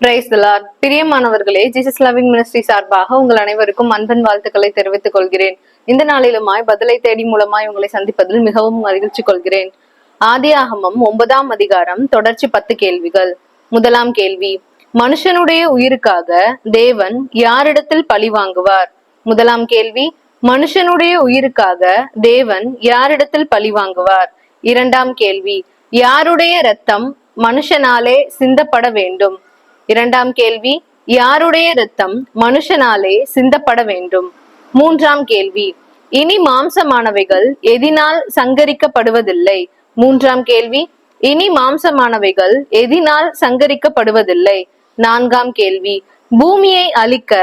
Price பிரியமானவர்களே Jesus loving ministry சார்பாக உங்கள் அனைவருக்கும் அன்பன் வாழ்த்துக்களை தெரிவித்துக் கொள்கிறேன். இந்த நாளிலுமாய் பதிலை தேடி மூலமாய் உங்களை சந்திப்பதில் மிகவும் மகிழ்ச்சி கொள்கிறேன். ஆதியாகமம் ஒன்பதாம் அதிகாரம் தொடர்ச்சி பத்து கேள்விகள். முதலாம் கேள்வி மனுஷனுடைய உயிருக்காக தேவன் யாரிடத்தில் பழி வாங்குவார்? முதலாம் கேள்வி மனுஷனுடைய உயிருக்காக தேவன் யாரிடத்தில் பழி வாங்குவார்? இரண்டாம் கேள்வி யாருடைய ரத்தம் மனுஷனாலே சிந்தப்பட வேண்டும்? இரண்டாம் கேள்வி யாருடைய இரத்தம் மனுஷனாலே சிந்தப்பட வேண்டும்? மூன்றாம் கேள்வி இனி மாம்சமானவைகள் எதினால் சங்கரிக்கப்படுவதில்லை? மூன்றாம் கேள்வி இனி மாம்சமானவைகள் எதினால் சங்கரிக்கப்படுவதில்லை? நான்காம் கேள்வி பூமியை அழிக்க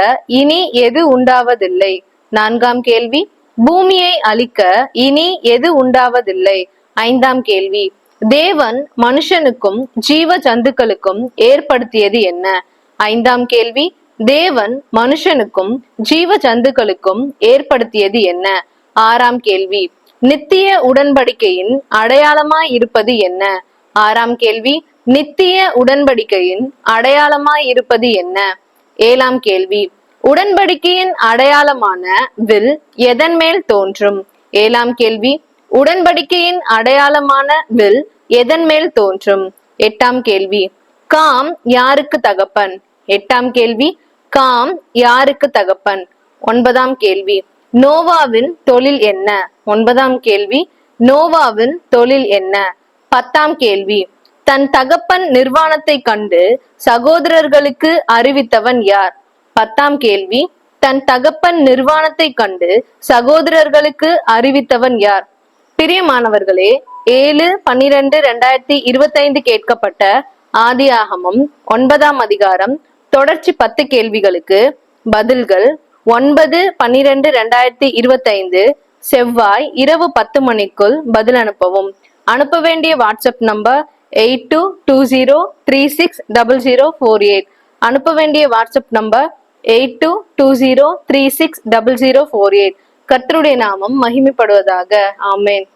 இனி எது உண்டாவதில்லை? நான்காம் கேள்வி பூமியை அழிக்க இனி எது உண்டாவதில்லை? ஐந்தாம் கேள்வி தேவன் மனுஷனுக்கும் ஜீவ ஜந்துக்களுக்கும் ஏற்படுத்தியது என்ன? ஐந்தாம் கேள்வி தேவன் மனுஷனுக்கும் ஜீவ ஜந்துக்களுக்கும் ஏற்படுத்தியது என்ன? ஆறாம் கேள்வி நித்திய உடன்படிக்கையின் அடையாளமாய் இருப்பது என்ன? ஆறாம் கேள்வி நித்திய உடன்படிக்கையின் அடையாளமாய் இருப்பது என்ன? ஏழாம் கேள்வி உடன்படிக்கையின் அடையாளமான வில் எதன் மேல் தோன்றும்? ஏழாம் கேள்வி உடன்படிக்கையின் அடையாளமான வில் எதன் மேல் தோன்றும்? எட்டாம் கேள்வி. காம் யாருக்கு தகப்பன்? எட்டாம் கேள்வி. காம் யாருக்கு தகப்பன்? ஒன்பதாம் கேள்வி. நோவாவின் தொழில் என்ன? ஒன்பதாம் கேள்வி. நோவாவின் தொழில் என்ன? பத்தாம் கேள்வி. தன் தகப்பன் நிர்வாணத்தை கண்டு சகோதரர்களுக்கு அறிவித்தவன் யார்? பத்தாம் கேள்வி. தன் தகப்பன் நிர்வாணத்தை கண்டு சகோதரர்களுக்கு அறிவித்தவன் யார்? பிரியமானவர்களே ஏழு பன்னிரண்டு ரெண்டாயிரத்தி இருபத்தைந்து கேட்கப்பட்ட ஆதி ஆகமம் ஒன்பதாம் அதிகாரம் தொடர்ச்சி பத்து கேள்விகளுக்கு பதில்கள் ஒன்பது பன்னிரண்டு ரெண்டாயிரத்தி இருபத்தைந்து செவ்வாய் இரவு பத்து மணிக்குள் பதில் அனுப்பவும். அனுப்ப வேண்டிய WhatsApp number eight two two zero three six double zero four eight. அனுப்ப வேண்டிய WhatsApp number eight two two zero three six double zero four eight. கர்த்தருடைய நாமம் மகிமைப்படுவதாக. ஆமேன்.